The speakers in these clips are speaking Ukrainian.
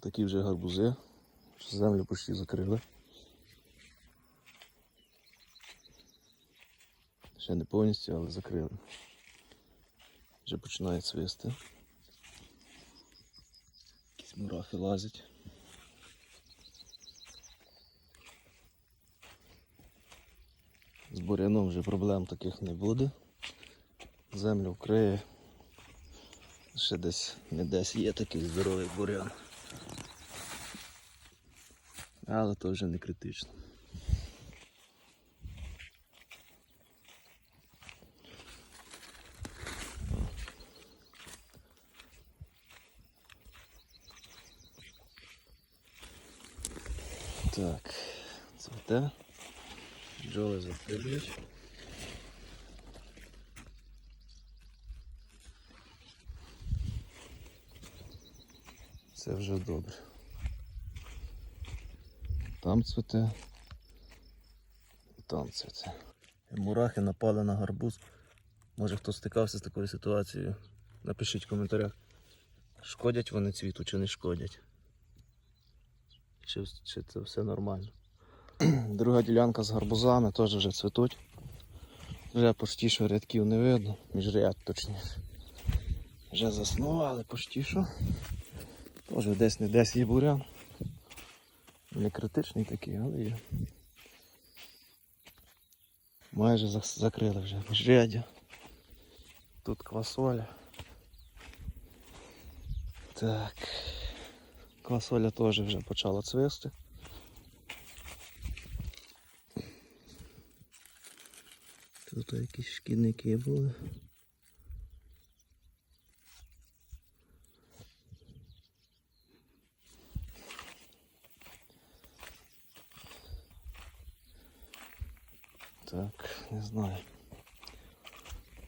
Такі вже гарбузи. Землю почти закрили. Ще не повністю, але закрили. Вже починає цвісти. Якісь мурахи лазять. З буряном вже проблем таких не буде. Землю вкриє. Ще десь не десь є такий здоровий бурян. Але то вже не критично. Так, цвіте. Бджоли запилюють. Це вже добре. Там цвіте. І там цвіте. Мурахи напали на гарбуз. Може хто стикався з такою ситуацією. Напишіть в коментарях. Шкодять вони цвіту чи не шкодять. Чи, чи це все нормально. Друга ділянка з гарбузами теж вже цвітуть. Вже що рядків не видно, міжряд точніше. Вже заснували почти Теж десь не десь є бурян. Не критичний такий, але є. Майже закрили вже міжряддя. Тут квасоля. Так. Квасоля теж вже почала цвісти. Тут якісь шкідники були. Так, не знаю.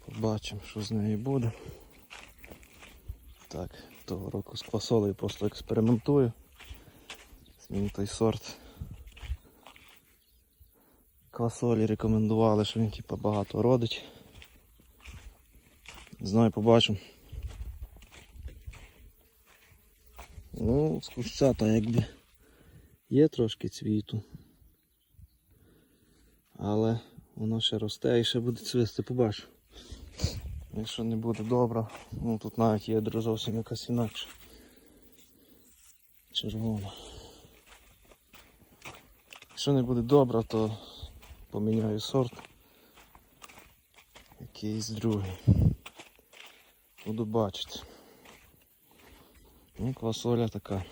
Побачимо, що з нею буде. Так, того року з квасолею просто експериментую. Змін той сорт. Квасолі рекомендували, що він типу, багато родить. Знаю, побачимо. Ну, з куща якби є трошки цвіту. Але воно ще росте і ще буде цвісти, побачу. Якщо не буде добре, ну тут навіть є зовсім якась інакша. Червона. Якщо не буде добре, то поміняю сорт. Якийсь другий. Буду бачити. Ну, квасоля така.